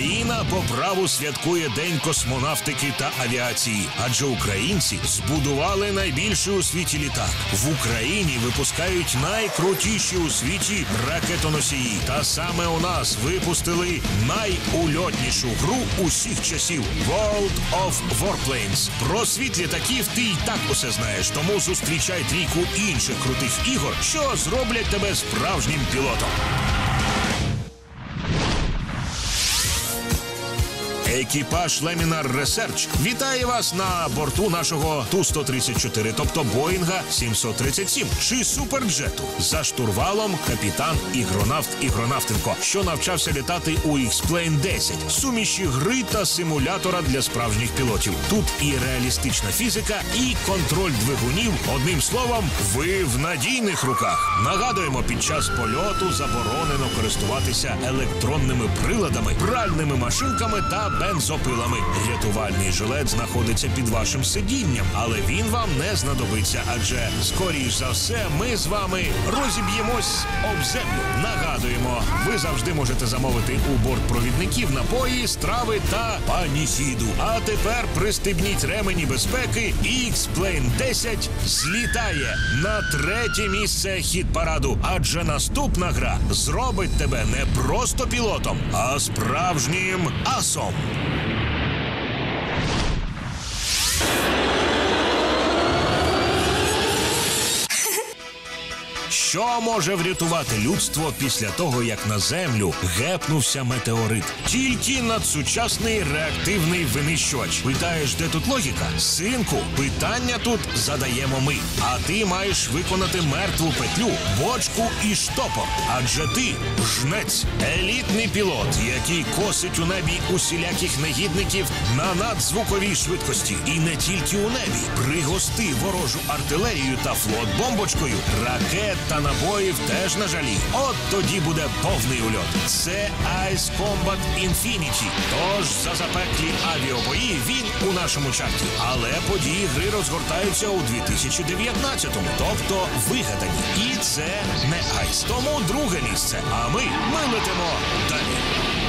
Країна по праву святкує День космонавтики та авіації, адже українці збудували найбільший у світі літак. В Україні випускають найкрутіші у світі ракетоносії. Та саме у нас випустили найульотнішу гру усіх часів World of Warplanes. Про світ літаків ти й так усе знаєш, тому зустрічай трійку інших крутих ігор, що зроблять тебе справжнім пілотом. Екіпаж Laminar Research вітає вас на борту нашого Ту-134, тобто Боїнга 737 чи суперджету. За штурвалом капітан ігронавт Ігронавтенко, що навчався літати у X-Plane 10, суміші гри та симулятора для справжніх пілотів. Тут і реалістична фізика, і контроль двигунів. Одним словом, ви в надійних руках. Нагадуємо, під час польоту заборонено користуватися електронними приладами, пральними машинками та бензопилами. Рятувальний жилет знаходиться під вашим сидінням, але він вам не знадобиться, адже скоріш за все ми з вами розіб'ємось об землю. Нагадуємо, ви завжди можете замовити у бортпровідників напої, страви та панісіду. А тепер пристебніть ремені безпеки. X-Plane 10 злітає на третє місце хіт параду, адже наступна гра зробить тебе не просто пілотом, а справжнім асом. Shh. Що може врятувати людство після того, як на землю гепнувся метеорит? Тільки надсучасний реактивний винищувач. Питаєш, де тут логіка? Синку, питання тут задаємо ми. А ти маєш виконати мертву петлю, бочку і штопор. Адже ти жнець, елітний пілот, який косить у небі усіляких негідників на надзвуковій швидкості. І не тільки у небі. Пригости ворожу артилерію та флот бомбочкою, ракет та набоїв теж на жалі. От тоді буде повний ульот. Це Ice Combat Infinity. Тож за запеклі авіабої він у нашому чарті. Але події гри розгортаються у 2019-му, тобто вигадані. І це не Ice. Тому друге місце. А ми, ми летимо далі.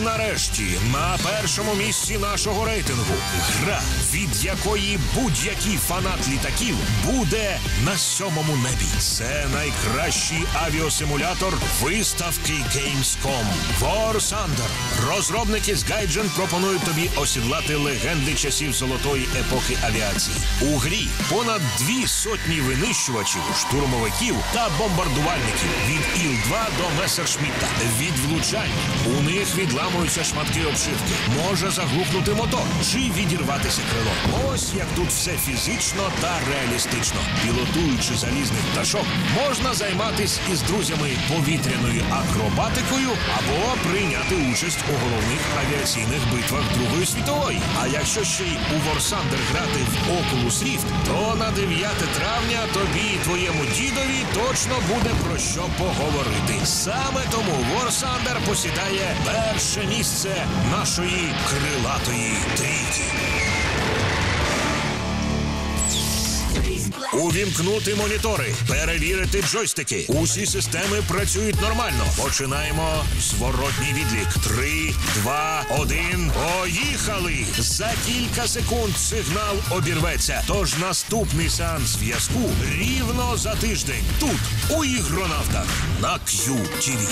Нарешті на першому місці нашого рейтингу гра, від якої будь-який фанат літаків буде на сьомому небі. Це найкращий авіасимулятор виставки Gamescom. War Thunder. Розробники з Gaijin пропонують тобі осідлати легенди часів золотої епохи авіації. У грі понад дві сотні винищувачів, штурмовиків та бомбардувальників від Іл-2 до Месершмітта. Від влучань у них відламуються шматки обшивки. Може заглухнути мотор чи відірватися крило. Ось як тут все фізично та реалістично. Пілотуючи залізних пташок, можна займатися із друзями повітряною акробатикою або прийняти участь у головних авіаційних битвах Другої світової. А якщо ще й у Ворсандер грати в Oculus Rift, то на 9 травня тобі і твоєму дідові точно буде про що поговорити. Саме тому Ворсандер посідає перше місце нашої крилатої трійки. Увімкнути монітори, перевірити джойстики. Усі системи працюють нормально. Починаємо зворотній відлік. Три, два, один. Поїхали! За кілька секунд сигнал обірветься. Тож наступний сеанс зв'язку рівно за тиждень. Тут у ігронавтах на QTV.